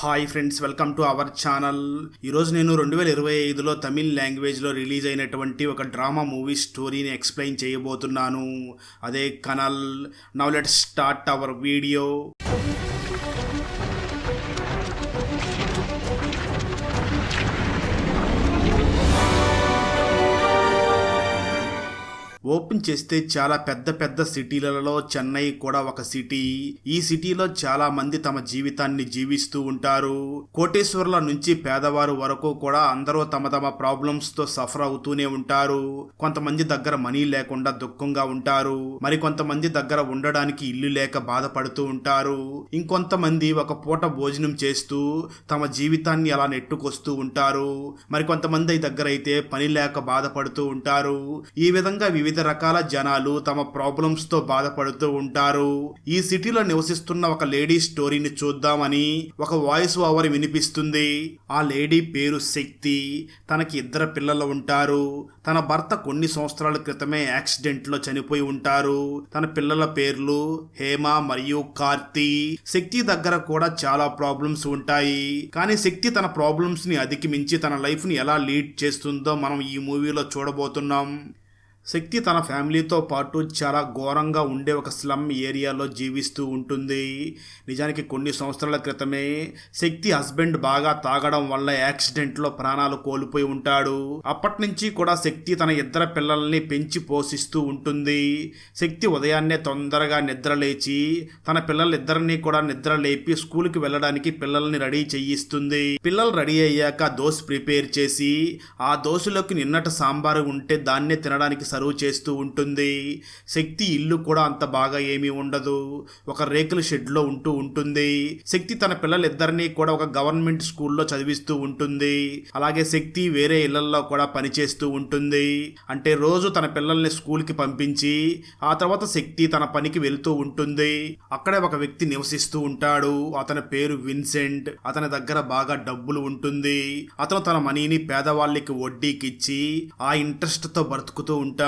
Hi friends welcome to our channel. ఈరోజు నేను రెండు వేల ఇరవై ఐదులో తమిళ్ లాంగ్వేజ్లో రిలీజ్ అయినటువంటి ఒక డ్రామా మూవీ స్టోరీని ఎక్స్ప్లెయిన్ చేయబోతున్నాను. అదే Kanal. Now let start our video. Open చేస్తే చాలా పెద్ద పెద్ద సిటీలలో చెన్నై కూడా ఒక సిటీ. ఈ సిటీలో చాలా మంది తమ జీవితాన్ని జీవిస్తూ ఉంటారు. కోటేశ్వర్ల నుంచి పేదవారు వరకు కూడా అందరూ తమ తమ ప్రాబ్లమ్స్తో సఫర్ అవుతూనే ఉంటారు. కొంతమంది దగ్గర మనీ లేకుండా దుఃఖంగా ఉంటారు. మరి కొంతమంది దగ్గర ఉండడానికి ఇల్లు లేక బాధపడుతూ ఉంటారు. ఇంకొంతమంది ఒక పూట భోజనం చేస్తూ తమ జీవితాన్ని అలా నెట్టుకొస్తూ ఉంటారు. మరి కొంతమంది దగ్గర అయితే పని లేక బాధపడుతూ ఉంటారు. ఈ విధంగా వివిధ వివిధ రకాల జనాలు తమ ప్రాబ్లమ్స్తో బాధపడుతూ ఉంటారు. ఈ సిటీలో నివసిస్తున్న ఒక లేడీ స్టోరీని చూద్దామని ఒక వాయిస్ ఓవర్ వినిపిస్తుంది. ఆ లేడీ పేరు శక్తి. తనకి ఇద్దరు పిల్లలు ఉంటారు. తన భర్త కొన్ని సంవత్సరాల క్రితమే యాక్సిడెంట్లో చనిపోయి ఉంటారు. తన పిల్లల పేర్లు హేమ మరియు కార్తీ. శక్తి దగ్గర కూడా చాలా ప్రాబ్లమ్స్ ఉంటాయి. కానీ శక్తి తన ప్రాబ్లమ్స్ని అధిగమించి తన లైఫ్ని ఎలా లీడ్ చేస్తుందో మనం ఈ మూవీలో చూడబోతున్నాం. శక్తి తన ఫ్యామిలీతో పాటు చాలా ఘోరంగా ఉండే ఒక స్లమ్ ఏరియాలో జీవిస్తూ ఉంటుంది. నిజానికి కొన్ని సంవత్సరాల క్రితమే శక్తి హస్బెండ్ బాగా తాగడం వల్ల యాక్సిడెంట్లో ప్రాణాలు కోల్పోయి ఉంటాడు. అప్పటి నుంచి కూడా శక్తి తన ఇద్దరు పిల్లల్ని పెంచి పోషిస్తూ ఉంటుంది. శక్తి ఉదయాన్నే తొందరగా నిద్ర లేచి తన పిల్లలిద్దరినీ కూడా నిద్ర లేపి స్కూల్కి వెళ్ళడానికి పిల్లల్ని రెడీ చేయిస్తుంది. పిల్లలు రెడీ అయ్యాక దోశ ప్రిపేర్ చేసి ఆ దోశలోకి నిన్నటి సాంబారు ఉంటే దాన్నే తినడానికి సర్వ్ చేస్తూ ఉంటుంది. శక్తి ఇల్లు కూడా అంత బాగా ఏమీ ఉండదు. ఒక రేకుల షెడ్లో ఉంటూ ఉంటుంది. శక్తి తన పిల్లలిద్దరినీ కూడా ఒక గవర్నమెంట్ స్కూల్లో చదివిస్తూ ఉంటుంది. అలాగే శక్తి వేరే ఇళ్ళలో కూడా పనిచేస్తూ ఉంటుంది. అంటే రోజు తన పిల్లల్ని స్కూల్కి పంపించి ఆ తర్వాత శక్తి తన పనికి వెళ్తూ ఉంటుంది. అక్కడే ఒక వ్యక్తి నివసిస్తూ ఉంటాడు. అతని పేరు విన్సెంట్. అతని దగ్గర బాగా డబ్బులు ఉంటుంది. అతను తన మనీని పేదవాళ్ళకి వడ్డీకిచ్చి ఆ ఇంట్రెస్ట్తో బ్రతుకుతూ ఉంటాడు.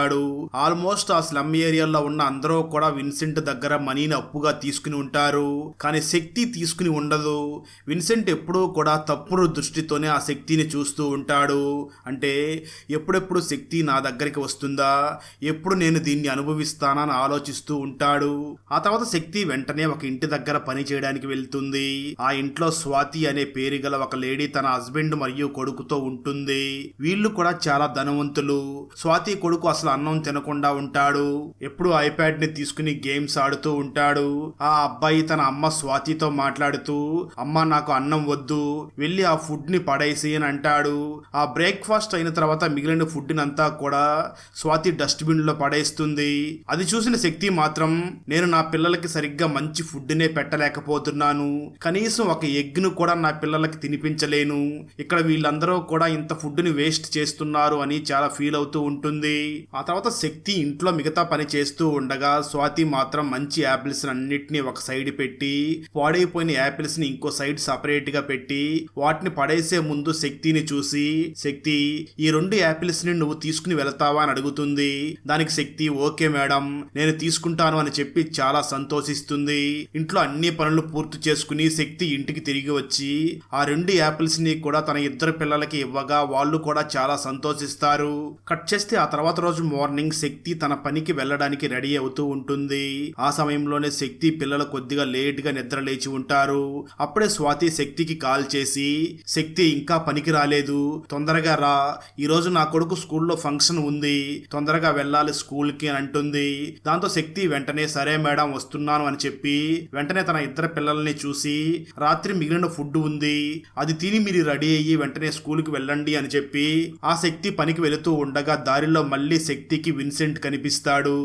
ఆల్మోస్ట్ ఆ స్లమ్ ఏరియాలో ఉన్న అందరూ కూడా విన్సెంట్ దగ్గర మనీని అప్పుగా తీసుకుని ఉంటారు. కానీ శక్తి తీసుకుని ఉండదు. విన్సెంట్ ఎప్పుడూ కూడా తప్పుడు దృష్టితోనే ఆ శక్తిని చూస్తూ ఉంటాడు. అంటే ఎప్పుడెప్పుడు శక్తి నా దగ్గరికి వస్తుందా? ఎప్పుడు నేను దీన్ని అనుభవిస్తానా అని ఆలోచిస్తూ ఉంటాడు. ఆ తర్వాత శక్తి వెంటనే ఒక ఇంటి దగ్గర పని చేయడానికి వెళ్తుంది. ఆ ఇంట్లో స్వాతి అనే పేరు గల ఒక లేడీ తన హస్బెండ్ మరియు కొడుకుతో ఉంటుంది. వీళ్ళు కూడా చాలా ధనవంతులు. స్వాతి కొడుకు అసలు అన్నం తినకుండా ఉంటాడు. ఎప్పుడు ఐప్యాడ్ని తీసుకుని గేమ్స్ ఆడుతూ ఉంటాడు. ఆ అబ్బాయి తన అమ్మ స్వాతితో మాట్లాడుతూ అమ్మ నాకు అన్నం వద్దు. వెళ్ళి ఆ ఫుడ్ని పడేసి అని అంటాడు. ఆ బ్రేక్ఫాస్ట్ అయిన తర్వాత మిగిలిన ఫుడ్ అంతా కూడా స్వాతి డస్ట్బిన్లో పడేస్తుంది. అది చూసిన శక్తి మాత్రం నేను నా పిల్లలకి సరిగ్గా మంచి ఫుడ్ నే పెట్టలేకపోతున్నాను. కనీసం ఒక ఎగ్ను కూడా నా పిల్లలకి తినిపించలేను. ఇక్కడ వీళ్ళందరూ కూడా ఇంత ఫుడ్ని వేస్ట్ చేస్తున్నారు అని చాలా ఫీల్ అవుతూ ఉంటుంది. ఆ తర్వాత శక్తి ఇంట్లో మిగతా పని చేస్తూ ఉండగా స్వాతి మాత్రం మంచి యాపిల్స్ అన్నిటిని ఒక సైడ్ పెట్టి పాడైపోయిన యాపిల్స్ని ఇంకో సైడ్ సపరేట్గా పెట్టి వాటిని పడేసే ముందు శక్తిని చూసి శక్తి ఈ రెండు యాపిల్స్ని నువ్వు తీసుకుని వెళతావా? అని అడుగుతుంది. దానికి శక్తి ఓకే మేడం నేను తీసుకుంటాను అని చెప్పి చాలా సంతోషిస్తుంది. ఇంట్లో అన్ని పనులు పూర్తి చేసుకుని శక్తి ఇంటికి తిరిగి వచ్చి ఆ రెండు యాపిల్స్ని కూడా తన ఇద్దరు పిల్లలకి ఇవ్వగా వాళ్ళు కూడా చాలా సంతోషిస్తారు. కట్ చేస్తే ఆ తర్వాత రోజు మార్నింగ్ శక్తి తన పనికి వెళ్ళడానికి రెడీ అవుతూ ఉంటుంది. ఆ సమయంలోనే శక్తి పిల్లలు కొద్దిగా లేట్గా నిద్ర లేచి ఉంటారు. అప్పుడే స్వాతి శక్తికి కాల్ చేసి శక్తి ఇంకా పనికి రాలేదు. తొందరగా రా. ఈ రోజు నా కొడుకు స్కూల్లో ఫంక్షన్ ఉంది. తొందరగా వెళ్ళాలి స్కూల్కి అని అంటుంది. దాంతో శక్తి వెంటనే సరే మేడం వస్తున్నాను అని చెప్పి వెంటనే తన ఇద్దరు పిల్లల్ని చూసి రాత్రి మిగిలిన ఫుడ్ ఉంది. అది తిని మీరు రెడీ అయ్యి వెంటనే స్కూల్కి వెళ్ళండి అని చెప్పి ఆ శక్తి పనికి వెళుతూ ఉండగా దారిలో మళ్ళీ శక్తికి విన్సెంట్ కనిపిస్తాడు.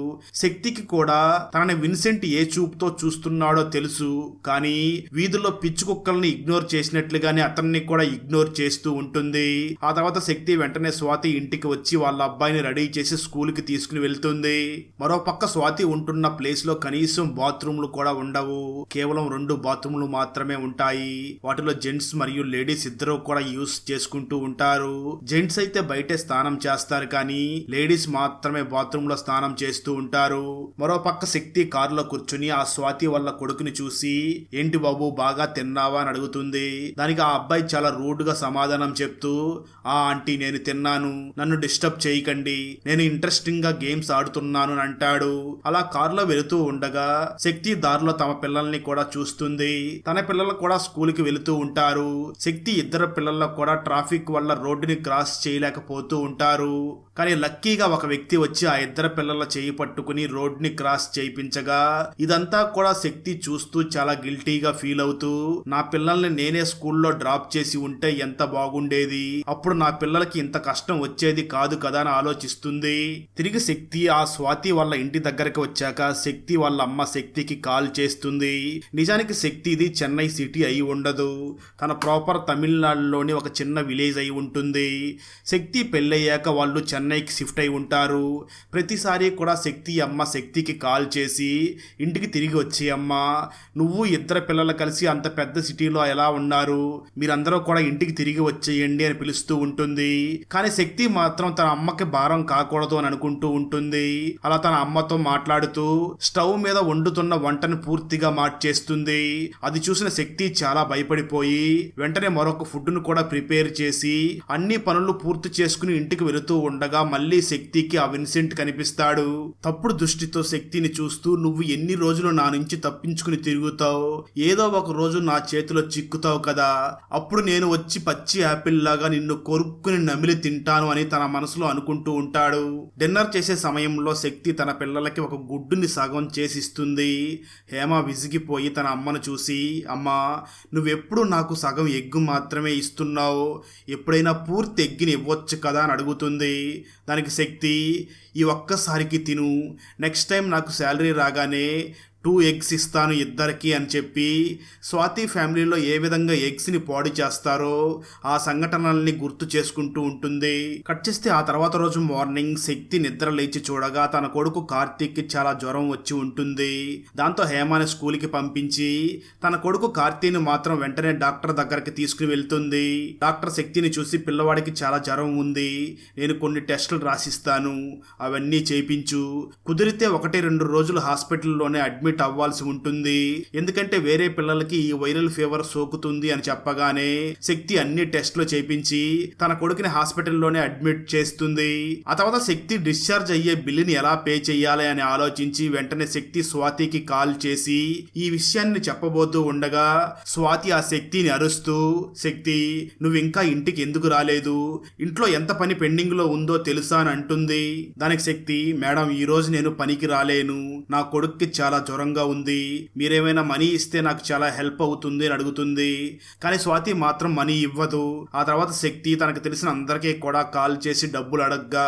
శక్తికి కూడా తనని విన్సెంట్ ఏ చూపుతో చూస్తున్నాడో తెలుసు. కానీ వీధిలో పిచ్చి కుక్కల్ని ఇగ్నోర్ చేసినట్లుగానే అతన్ని కూడా ఇగ్నోర్ చేస్తూ ఉంటుంది. ఆ తర్వాత శక్తి వెంటనే స్వాతి ఇంటికి వచ్చి వాళ్ళ అబ్బాయిని రెడీ చేసి స్కూల్కి తీసుకుని వెళ్తుంది. మరో పక్క స్వాతి ఉంటున్న ప్లేస్లో కనీసం బాత్రూమ్లు కూడా ఉండవు. కేవలం రెండు బాత్రూమ్లు మాత్రమే ఉంటాయి. వాటిలో జెంట్స్ మరియు లేడీస్ ఇద్దరు కూడా యూస్ చేసుకుంటూ ఉంటారు. జెంట్స్ అయితే బయటే స్నానం చేస్తారు కానీ లేడీస్ మాత్రమే బాత్రూమ్లో స్నానం చేస్తూ ఉంటారు. మరో పక్క శక్తి కారులో కూర్చుని ఆ స్వాతి వాళ్ళ కొడుకుని చూసి ఏంటి బాబు బాగా తిన్నావా? అని అడుగుతుంది. దానికి ఆ అబ్బాయి చాలా రూడ్గా సమాధానం చెప్తూ ఆ ఆంటీ నేను తిన్నాను. నన్ను డిస్టర్బ్ చేయకండి. నేను ఇంట్రెస్టింగ్గా గేమ్స్ ఆడుతున్నాను అని అంటాడు. అలా కారులో వెళుతూ ఉండగా శక్తి దారిలో తమ పిల్లల్ని కూడా చూస్తుంది. తన పిల్లలు కూడా స్కూల్కి వెళుతూ ఉంటారు. శక్తి ఇద్దరు పిల్లలకు కూడా ట్రాఫిక్ వల్ల రోడ్డుని క్రాస్ చేయలేకపోతూ ఉంటారు. కానీ లక్కీగా ఒక వ్యక్తి వచ్చి ఆ ఇద్దరు పిల్లల చేయి పట్టుకుని రోడ్ని క్రాస్ చేయించగా ఇదంతా కూడా శక్తి చూస్తూ చాలా గిల్టీగా ఫీల్ అవుతూ నా పిల్లల్ని నేనే స్కూల్లో డ్రాప్ చేసి ఉంటే ఎంత బాగుండేది? అప్పుడు నా పిల్లలకి ఇంత కష్టం వచ్చేది కాదు కదా అని ఆలోచిస్తుంది. తిరిగి శక్తి ఆ స్వాతి వాళ్ళ ఇంటి దగ్గరకు వచ్చాక శక్తి వాళ్ళ అమ్మ శక్తికి కాల్ చేస్తుంది. నిజానికి శక్తి ఇది చెన్నై సిటీ అయి ఉండదు. తన ప్రాపర్ తమిళనాడులోని ఒక చిన్న విలేజ్ అయి ఉంటుంది. శక్తి పెళ్ళయ్యాక వాళ్ళు చెన్నైకి షిఫ్ట్ అయి ఉంటారు. ప్రతిసారి కూడా శక్తి అమ్మ శక్తికి కాల్ చేసి ఇంటికి తిరిగి వచ్చేయమ్మ అమ్మ. నువ్వు ఇద్దరు పిల్లలు కలిసి అంత పెద్ద సిటీలో ఎలా ఉన్నారు? మీరందరూ కూడా ఇంటికి తిరిగి వచ్చేయండి అని పిలుస్తూ ఉంటుంది. కానీ శక్తి మాత్రం తన అమ్మకి భారం కాకూడదు అని అనుకుంటూ ఉంటుంది. అలా తన అమ్మతో మాట్లాడుతూ స్టవ్ మీద వండుతున్న వంటను పూర్తిగా మార్చేస్తుంది. అది చూసిన శక్తి చాలా భయపడిపోయి వెంటనే మరొక ఫుడ్ను కూడా ప్రిపేర్ చేసి అన్ని పనులు పూర్తి చేసుకుని ఇంటికి వెళుతూ ఉండగా మళ్ళీ శక్తి శక్తికి ఆ విన్సెంట్ కనిపిస్తాడు. తప్పుడు దృష్టితో శక్తిని చూస్తూ నువ్వు ఎన్ని రోజులు నా నుంచి తప్పించుకుని తిరుగుతావు ఏదో ఒక రోజు నా చేతిలో చిక్కుతావు కదా. అప్పుడు నేను వచ్చి పచ్చి యాపిల్ లాగా నిన్ను కొరుక్కుని నమిలి తింటాను అని తన మనసులో అనుకుంటూ ఉంటాడు. డిన్నర్ చేసే సమయంలో శక్తి తన పిల్లలకి ఒక గుడ్డుని సగం చేసిస్తుంది. హేమ విసిగిపోయి తన అమ్మను చూసి అమ్మా నువ్వెప్పుడు నాకు సగం ఎగ్గు మాత్రమే ఇస్తున్నావు? ఎప్పుడైనా పూర్తి ఎగ్గిని ఇవ్వచ్చు కదా? అని అడుగుతుంది. దానికి శక్తి ఈ ఒక్కసారికి తిను. నెక్స్ట్ టైం నాకు శాలరీ రాగానే టూ ఎగ్స్ ఇస్తాను ఇద్దరికి అని చెప్పి స్వాతి ఫ్యామిలీలో ఏ విధంగా ఎగ్స్ని పాడు చేస్తారో ఆ సంఘటనల్ని గుర్తు చేసుకుంటూ ఉంటుంది. కట్ చేస్తే ఆ తర్వాత రోజు మార్నింగ్ శక్తి నిద్ర లేచి చూడగా తన కొడుకు కార్తీక్కి చాలా జ్వరం వచ్చి ఉంటుంది. దాంతో హేమాని స్కూల్కి పంపించి తన కొడుకు కార్తీని మాత్రం వెంటనే డాక్టర్ దగ్గరికి తీసుకుని వెళ్తుంది. డాక్టర్ శక్తిని చూసి పిల్లవాడికి చాలా జ్వరం ఉంది. నేను కొన్ని టెస్టులు రాసిస్తాను. అవన్నీ చేయించు కుదిరితే ఒకటి రెండు రోజులు హాస్పిటల్లోనే అడ్మిట్ అవ్వాల్సి ఉంటుంది. ఎందుకంటే వేరే పిల్లలకి ఈ వైరల్ ఫీవర్ సోకుతుంది అని చెప్పగానే శక్తి అన్ని టెస్టులు చేపించి తన కొడుకుని హాస్పిటల్లోనే అడ్మిట్ చేస్తుంది. ఆ తర్వాత శక్తి డిశ్చార్జ్ అయ్యే బిల్లుని ఎలా పే చేయాలి అని ఆలోచించి వెంటనే శక్తి స్వాతికి కాల్ చేసి ఈ విషయాన్ని చెప్పబోతూ ఉండగా స్వాతి ఆ శక్తిని అరుస్తూ శక్తి నువ్వు ఇంకా ఇంటికి ఎందుకు రాలేదు? ఇంట్లో ఎంత పని పెండింగ్లో ఉందో తెలుసా అని అంటుంది. దానికి శక్తి మేడం ఈ రోజు నేను పనికి రాలేను. నా కొడుక్కి చాలా దూరంగా ఉంది. మీరేమైనా మనీ ఇస్తే నాకు చాలా హెల్ప్ అవుతుంది అని అడుగుతుంది. కానీ స్వాతి మాత్రం మనీ ఇవ్వదు. ఆ తర్వాత శక్తి తనకు తెలిసిన అందరికీ కూడా కాల్ చేసి డబ్బులు అడగ్గా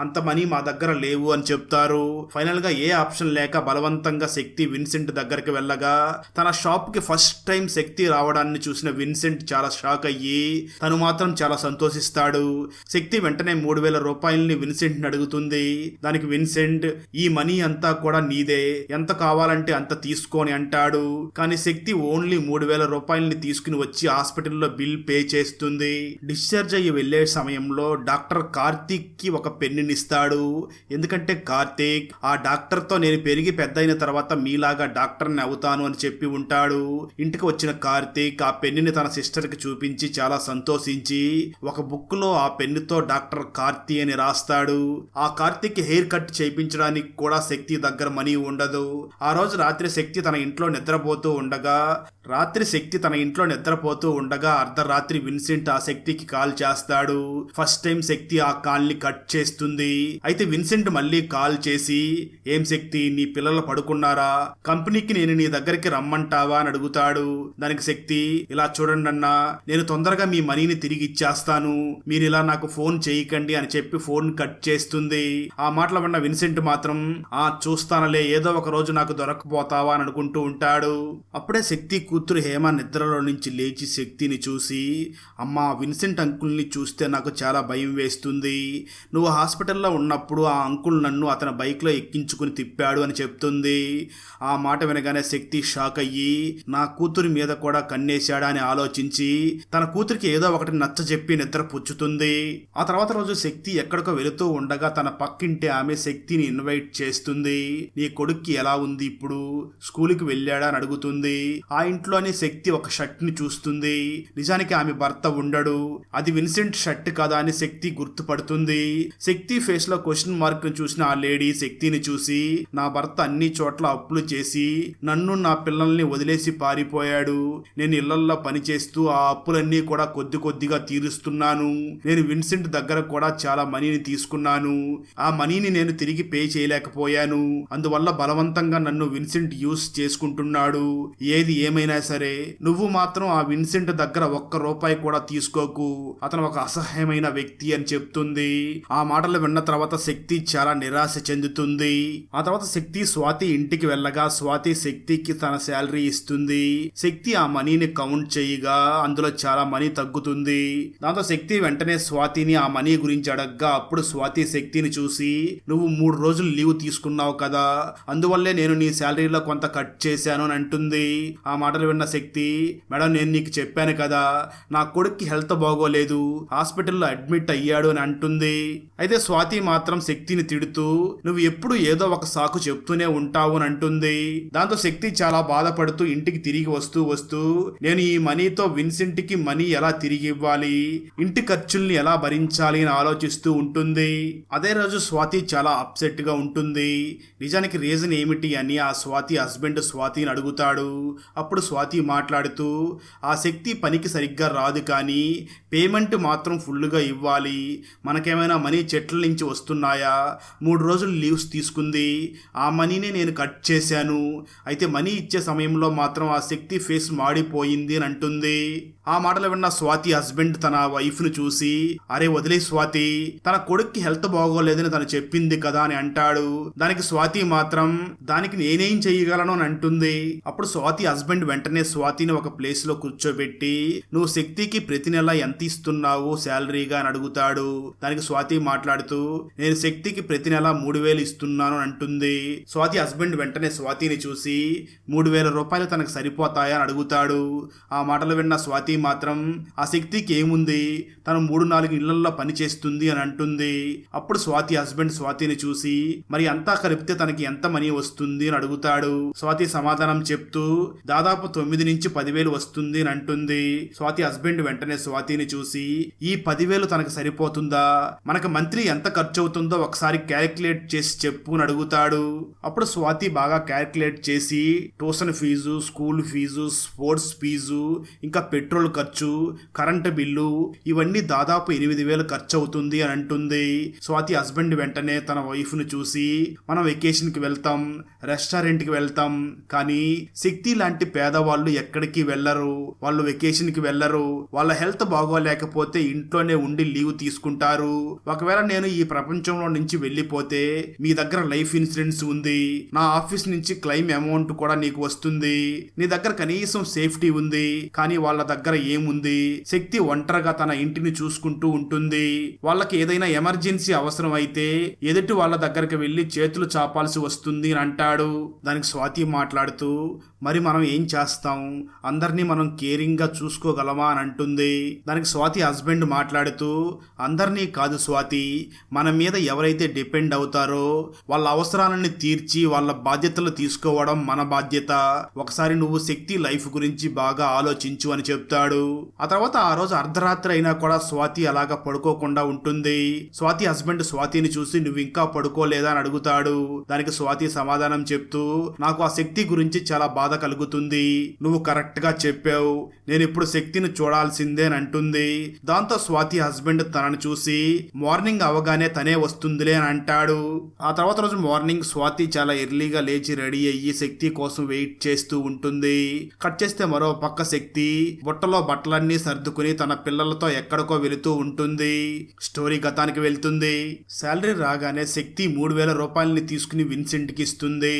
అంత మనీ మా దగ్గర లేవు అని చెప్తారు. ఫైనల్గా ఏ ఆప్షన్ లేక బలవంతంగా శక్తి విన్సెంట్ దగ్గరికి వెళ్ళగా తన షాప్కి ఫస్ట్ టైం శక్తి రావడాన్ని చూసిన విన్సెంట్ చాలా షాక్ అయ్యి తను మాత్రం చాలా సంతోషిస్తాడు. శక్తి వెంటనే మూడు వేల రూపాయలని విన్సెంట్ని అడుగుతుంది. దానికి విన్సెంట్ ఈ మనీ అంతా కూడా నీదే. ఎంత అంటే అంత తీసుకొని అంటాడు. కానీ శక్తి ఓన్లీ మూడు వేల రూపాయలని తీసుకుని వచ్చి హాస్పిటల్లో బిల్ పే చేస్తుంది. డిశ్చార్జ్ అయ్యి వెళ్ళే సమయంలో డాక్టర్ కార్తీక్కి ఒక పెన్నునిస్తాడు. ఎందుకంటే కార్తీక్ ఆ డాక్టర్తో నేను పెరిగి పెద్ద అయిన తర్వాత మీలాగా డాక్టర్ని అవుతాను అని చెప్పి ఉంటాడు. ఇంటికి వచ్చిన కార్తీక్ ఆ పెన్నుని తన సిస్టర్కి చూపించి చాలా సంతోషించి ఒక బుక్లో ఆ పెన్నుతో డాక్టర్ కార్తీ అని రాస్తాడు. ఆ కార్తీక్ హెయిర్ కట్ చేయించడానికి కూడా శక్తి దగ్గర మనీ ఉండదు. ఆ రోజు రాత్రి శక్తి తన ఇంట్లో నిద్రపోతూ ఉండగా రాత్రి శక్తి తన ఇంట్లో నిద్రపోతూ ఉండగా అర్ధరాత్రి విన్సెంట్ ఆ శక్తికి కాల్ చేస్తాడు. ఫస్ట్ టైం శక్తి ఆ కాల్ని కట్ చేస్తుంది. అయితే విన్సెంట్ మళ్ళీ కాల్ చేసి ఏం శక్తి నీ పిల్లలు పడుకున్నారా? కంపెనీకి నేను నీ దగ్గరికి రమ్మంటావా? అని అడుగుతాడు. దానికి శక్తి ఇలా చూడండి అన్నా నేను తొందరగా మీ మనీని తిరిగి ఇచ్చేస్తాను. మీరు ఇలా నాకు ఫోన్ చేయకండి అని చెప్పి ఫోన్ కట్ చేస్తుంది. ఆ మాటలు విన్న విన్సెంట్ మాత్రం ఆ చూస్తానలే ఏదో ఒక రోజు నాకు దొరకపోతావా అని అనుకుంటూ ఉంటాడు. అప్పుడే శక్తి కూతురు హేమ నిద్రలో నుంచి లేచి శక్తిని చూసి అమ్మా విన్సెంట్ అంకుల్ని చూస్తే నాకు చాలా భయం వేస్తుంది. నువ్వు హాస్పిటల్లో ఉన్నప్పుడు ఆ అంకుల్ నన్ను అతని బైక్లో ఎక్కించుకుని తిప్పాడు అని చెప్తుంది. ఆ మాట వినగానే శక్తి షాక్ అయ్యి నా కూతురి మీద కూడా కన్నేశాడా అని ఆలోచించి తన కూతురికి ఏదో ఒకటి నచ్చ చెప్పి నిద్ర పుచ్చుతుంది. ఆ తర్వాత రోజు శక్తి ఎక్కడికో వెళుతూ ఉండగా తన పక్కింటి ఆమె శక్తిని ఇన్వైట్ చేస్తుంది. నీ కొడుక్కి ఎలా ఉంది? ఇప్పుడు స్కూల్కి వెళ్ళాడా అని అడుగుతుంది. ఆ ఇంట్లోని శక్తి ఒక షర్ట్ని చూస్తుంది. నిజానికి ఆమె భర్త ఉండడు. అది విన్సెంట్ షర్ట్ కదా అని శక్తి గుర్తుపడుతుంది. శక్తి ఫేస్లో క్వశ్చన్ మార్క్ను చూసిన ఆ లేడీ శక్తిని చూసి నా భర్త అన్ని చోట్ల అప్పులు చేసి నన్ను నా పిల్లల్ని వదిలేసి పారిపోయాడు. నేను ఇళ్ళల్లో పనిచేస్తూ ఆ అప్పులన్నీ కూడా కొద్ది కొద్దిగా తీరుస్తున్నాను. నేను విన్సెంట్ దగ్గర కూడా చాలా మనీని తీసుకున్నాను. ఆ మనీని నేను తిరిగి పే చేయలేకపోయాను. అందువల్ల బలవంతంగా నన్ను విన్సెంట్ యూస్ చేసుకుంటున్నాడు. ఏది ఏమైనా సరే నువ్వు మాత్రం ఆ విన్సెంట్ దగ్గర ఒక్క రూపాయి కూడా తీసుకోకు. అతను ఒక అసహ్యమైన వ్యక్తి అని చెప్తుంది. ఆ మాటలు విన్న తర్వాత శక్తి చాలా నిరాశ చెందుతుంది. ఆ తర్వాత శక్తి స్వాతి ఇంటికి వెళ్ళగా స్వాతి శక్తికి తన శాలరీ ఇస్తుంది. శక్తి ఆ మనీని కౌంట్ చేయగా అందులో చాలా మనీ తగ్గుతుంది. దాంతో శక్తి వెంటనే స్వాతిని ఆ మనీ గురించి అడగ్గా అప్పుడు స్వాతి శక్తిని చూసి నువ్వు మూడు రోజులు లీవ్ తీసుకున్నావు కదా. అందువల్లే నేను నీ శాలరీలో కొంత కట్ చేశాను అని అంటుంది. ఆ మాటలు విన్న శక్తి మేడం నేను నీకు చెప్పాను కదా నా కొడుక్కి హెల్త్ బాగోలేదు హాస్పిటల్లో అడ్మిట్ అయ్యాడు అని అంటుంది. అయితే స్వాతి మాత్రం శక్తిని తిడుతూ నువ్వు ఎప్పుడు ఏదో ఒక సాకు చెప్తూనే ఉంటావు అని అంటుంది. దాంతో శక్తి చాలా బాధపడుతూ ఇంటికి తిరిగి వస్తూ వస్తూ నేను ఈ మనీతో విన్సెంట్కి మనీ ఎలా తిరిగి ఇవ్వాలి? ఇంటి ఖర్చుల్ని ఎలా భరించాలి? అని ఆలోచిస్తూ ఉంటుంది. అదే రోజు స్వాతి చాలా అప్సెట్గా ఉంటుంది. నిజానికి రీజన్ ఏమిటి? అని ఆ స్వాతి హస్బెండ్ స్వాతిని అడుగుతాడు. అప్పుడు స్వాతి మాట్లాడుతూ ఆ శక్తి పనికి సరిగ్గా రాదు కానీ పేమెంట్ మాత్రం ఫుల్గా ఇవ్వాలి. మనకేమైనా మనీ చెట్ల నుంచి వస్తున్నాయా? మూడు రోజులు లీవ్స్ తీసుకుంది. ఆ మనీని నేను కట్ చేశాను. అయితే మనీ ఇచ్చే సమయంలో మాత్రం ఆ శక్తి ఫేస్ మాడిపోయింది అని అంటుంది. ఆ మాటలు విన్న స్వాతి హస్బెండ్ తన వైఫ్ను చూసి అరే వదిలే స్వాతి తన కొడుక్కి హెల్త్ బాగోలేదని తను చెప్పింది కదా అని అంటాడు. దానికి స్వాతి మాత్రం దానికి నేనేం చేయగలను అని అంటుంది. అప్పుడు స్వాతి హస్బెండ్ వెంటనే స్వాతిని ఒక ప్లేస్లో కూర్చోబెట్టి నువ్వు శక్తికి ప్రతి నెల ఎంత ఇస్తున్నావు శాలరీగా? అని అడుగుతాడు. దానికి స్వాతి మాట్లాడుతూ నేను శక్తికి ప్రతి నెల మూడు వేలు ఇస్తున్నాను అని అంటుంది. స్వాతి హస్బెండ్ వెంటనే స్వాతిని చూసి మూడు వేల రూపాయలు తనకు సరిపోతాయా? అని అడుగుతాడు. ఆ మాటలు విన్న స్వాతి మాత్రం ఆ శక్తికి ఏముంది? తను మూడు నాలుగు ఇళ్ళలో పని చేస్తుంది అని అంటుంది. అప్పుడు స్వాతి హస్బెండ్ స్వాతిని చూసి మరి అంతా కలిపితే తనకి ఎంత మనీ వస్తుంది? అని అడుగుతాడు. స్వాతి సమాధానం చెప్తూ దాదాపు తొమ్మిది నుంచి పదివేలు వస్తుంది అని అంటుంది. స్వాతి హస్బెండ్ వెంటనే స్వాతిని చూసి ఈ పదివేలు తనకు సరిపోతుందా? మనకు మంత్లీ ఎంత ఖర్చు అవుతుందో ఒకసారి క్యాలిక్యులేట్ చేసి చెప్పు అని అడుగుతాడు. అప్పుడు స్వాతి బాగా క్యాలిక్యులేట్ చేసి tuition fee school fee sports fee ఇంకా పెట్రోల్ ఖర్చు కరెంటు బిల్లు ఇవన్నీ దాదాపు ఎనిమిది వేలు ఖర్చు అవుతుంది అని అంటుంది. స్వాతి హస్బెండ్ వెంటనే తన వైఫ్ను చూసి మనం వెకేషన్కి వెళ్తాం. రెస్ట్ కి వెళ్తాం. కానీ శక్తి లాంటి పేదవాళ్ళు ఎక్కడికి వెళ్ళరు. వాళ్ళు వెకేషన్కి వెళ్ళరు. వాళ్ళ హెల్త్ బాగోలేకపోతే ఇంట్లోనే ఉండి లీవ్ తీసుకుంటారు. ఒకవేళ నేను ఈ ప్రపంచంలో నుంచి వెళ్ళిపోతే మీ దగ్గర లైఫ్ ఇన్సూరెన్స్ ఉంది. నా ఆఫీస్ నుంచి క్లెయిమ్ అమౌంట్ కూడా నీకు వస్తుంది. నీ దగ్గర కనీసం సేఫ్టీ ఉంది. కానీ వాళ్ళ దగ్గర ఏముంది? శక్తి ఒంటరిగా తన ఇంటిని చూసుకుంటూ ఉంటుంది. వాళ్ళకి ఏదైనా ఎమర్జెన్సీ అవసరం అయితే ఎదుటి వాళ్ళ దగ్గరికి వెళ్ళి చేతులు చాపాల్సి వస్తుంది అని అంటాడు. దానికి స్వాతి మాట్లాడుతూ మరి మనం ఏం చేస్తాం? అందరినీ మనం కేరింగ్గా చూసుకోగలమా అని అంటుంది. దానికి స్వాతి హస్బెండ్ మాట్లాడుతూ అందరినీ కాదు స్వాతి మన మీద ఎవరైతే డిపెండ్ అవుతారో వాళ్ళ అవసరాలని తీర్చి వాళ్ళ బాధ్యతలు తీసుకోవడం మన బాధ్యత. ఒకసారి నువ్వు శక్తి లైఫ్ గురించి బాగా ఆలోచించు అని చెప్తాడు. ఆ తర్వాత ఆ రోజు అర్ధరాత్రి అయినా కూడా స్వాతి అలాగా పడుకోకుండా ఉంటుంది. స్వాతి హస్బెండ్ స్వాతిని చూసి నువ్వు ఇంకా పడుకోలేదా? అని అడుగుతాడు. దానికి స్వాతి సమాధానం చెప్తూ నాకు ఆ శక్తి గురించి చాలా బాధ బాధ కలుగుతుంది నువ్వు కరెక్ట్గా చెప్పావు. నేను ఇప్పుడు శక్తిని చూడాల్సిందే అని అంటుంది. దాంతో స్వాతి హస్బెండ్ తనను చూసి మార్నింగ్ అవగానే తనే వస్తుందిలే అని అంటాడు. ఆ తర్వాత రోజు మార్నింగ్ స్వాతి చాలా ఎర్లీగా లేచి రెడీ అయ్యి శక్తి కోసం వెయిట్ చేస్తూ ఉంటుంది. కట్ చేస్తే మరో పక్క శక్తి బుట్టలో బట్టలన్నీ సర్దుకుని తన పిల్లలతో ఎక్కడికో వెళుతూ ఉంటుంది. స్టోరీ గతానికి వెళ్తుంది. శాలరీ రాగానే శక్తి మూడు వేల రూపాయలని తీసుకుని విన్సెంట్కి ఇస్తుంది.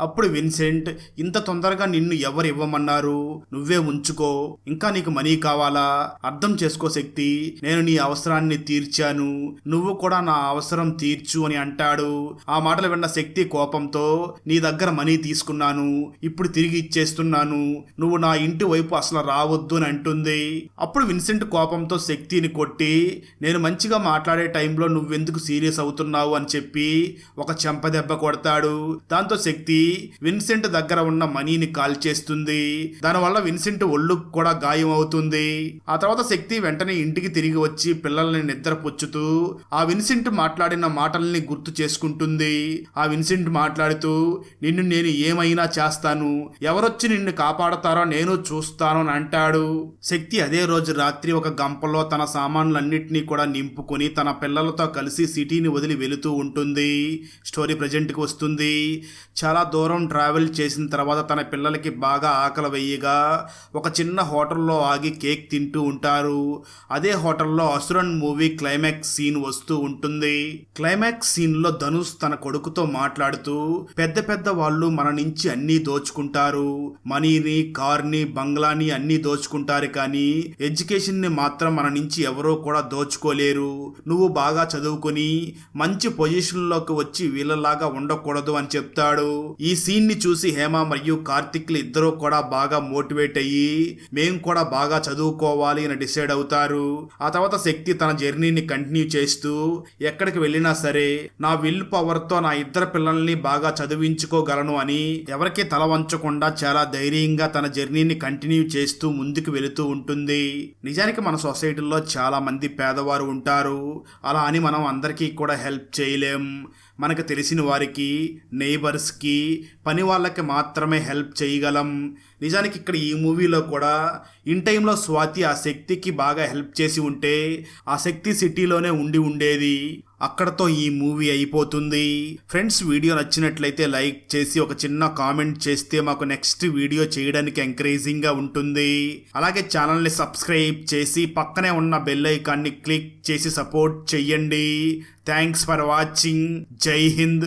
అప్పుడు విన్సెంట్ ఇంత తొందరగా నిన్ను ఎవరు ఇవ్వమన్నారు? నువ్వే ఉంచుకో. ఇంకా నీకు మనీ కావాలా? అర్థం చేసుకో శక్తి. నేను నీ అవసరాన్ని తీర్చాను. నువ్వు కూడా నా అవసరం తీర్చు అని అంటాడు. ఆ మాటలు విన్న శక్తి కోపంతో నీ దగ్గర మనీ తీసుకున్నాను. ఇప్పుడు తిరిగి ఇచ్చేస్తున్నాను. నువ్వు నా ఇంటి వైపు అసలు రావద్దు అని అంటుంది. అప్పుడు విన్సెంట్ కోపంతో శక్తిని కొట్టి నేను మంచిగా మాట్లాడే టైంలో నువ్వెందుకు సీరియస్ అవుతున్నావు అని చెప్పి ఒక చెంపదెబ్బ కొడతాడు. దాంతో శక్తి విన్సెంట్ దగ్గర ఉన్న మనీ మనీని కాల్ చేస్తుంది. దానివల్ల విన్సెంట్ ఒళ్ళు కూడా గాయం అవుతుంది. ఆ తర్వాత శక్తి వెంటనే ఇంటికి తిరిగి వచ్చి పిల్లల్ని నిద్రపుచ్చుతూ ఆ విన్సెంట్ మాట్లాడిన మాటల్ని గుర్తు చేసుకుంటుంది. ఆ విన్సెంట్ మాట్లాడుతూ నిన్ను నేను ఏమైనా చేస్తాను? ఎవరొచ్చి నిన్ను కాపాడతారో నేను చూస్తాను అని అంటాడు. శక్తి అదే రోజు రాత్రి ఒక గంపలో తన సామాన్లన్నింటినీ కూడా నింపుకొని తన పిల్లలతో కలిసి సిటీని వదిలి వెళుతూ ఉంటుంది. స్టోరీ ప్రజెంట్కి వస్తుంది. చాలా దూరం ట్రావెల్ చేసిన తర్వాత తన పిల్లలకి బాగా ఆకలి వేయగా ఒక చిన్న హోటల్లో ఆగి కేక్ తింటూ ఉంటారు. అదే హోటల్లో అసురన్ మూవీ క్లైమాక్స్ సీన్ వస్తూ ఉంటుంది. క్లైమాక్స్ సీన్లో ధనుష్ తన కొడుకుతో మాట్లాడుతూ పెద్ద పెద్ద వాళ్ళు మన నుంచి అన్నీ దోచుకుంటారు. మనీని కార్ని బంగ్లాని అన్నీ దోచుకుంటారు కానీ ఎడ్యుకేషన్ని మాత్రం మన నుంచి ఎవరో కూడా దోచుకోలేరు. నువ్వు బాగా చదువుకొని మంచి పొజిషన్లోకి వచ్చి వీళ్ళలాగా ఉండకూడదు అని చెప్తాడు. ఈ సీన్ని చూసి హేమ మరియు కార్తిక్లు ఇద్దరూ కూడా బాగా మోటివేట్ అయ్యి మేము కూడా బాగా చదువుకోవాలి అని డిసైడ్ అవుతారు. ఆ తర్వాత శక్తి తన జర్నీని కంటిన్యూ చేస్తూ ఎక్కడికి వెళ్ళినా సరే నా విల్ పవర్తో నా ఇద్దరు పిల్లల్ని బాగా చదివించుకోగలను అని ఎవరికి తల వంచకుండా చాలా ధైర్యంగా తన జర్నీని కంటిన్యూ చేస్తూ ముందుకు వెళుతూ ఉంటుంది. నిజానికి మన సొసైటీలో చాలా మంది పేదవారు ఉంటారు. అలా అని మనం అందరికీ కూడా హెల్ప్ చేయలేం. మనకు తెలిసిన వారికి నైబర్స్కి పని వాళ్ళకి మాత్రమే హెల్ప్ చేయగలం. నిజానికి ఇక్కడ ఈ మూవీలో కూడా ఇన్ టైంలో స్వాతి ఆ శక్తికి బాగా హెల్ప్ చేసి ఉంటే ఆ శక్తి సిటీలోనే ఉండి ఉండేది. అక్కడతో ఈ మూవీ అయిపోతుంది. ఫ్రెండ్స్ వీడియో నచ్చినట్లయితే లైక్ చేసి ఒక చిన్న కామెంట్ చేస్తే మాకు నెక్స్ట్ వీడియో చేయడానికి ఎంకరేజింగ్గా ఉంటుంది. అలాగే ఛానల్ని సబ్స్క్రైబ్ చేసి పక్కనే ఉన్న బెల్ ఐకాన్ని క్లిక్ చేసి సపోర్ట్ చెయ్యండి. Thanks for watching. జై హింద్.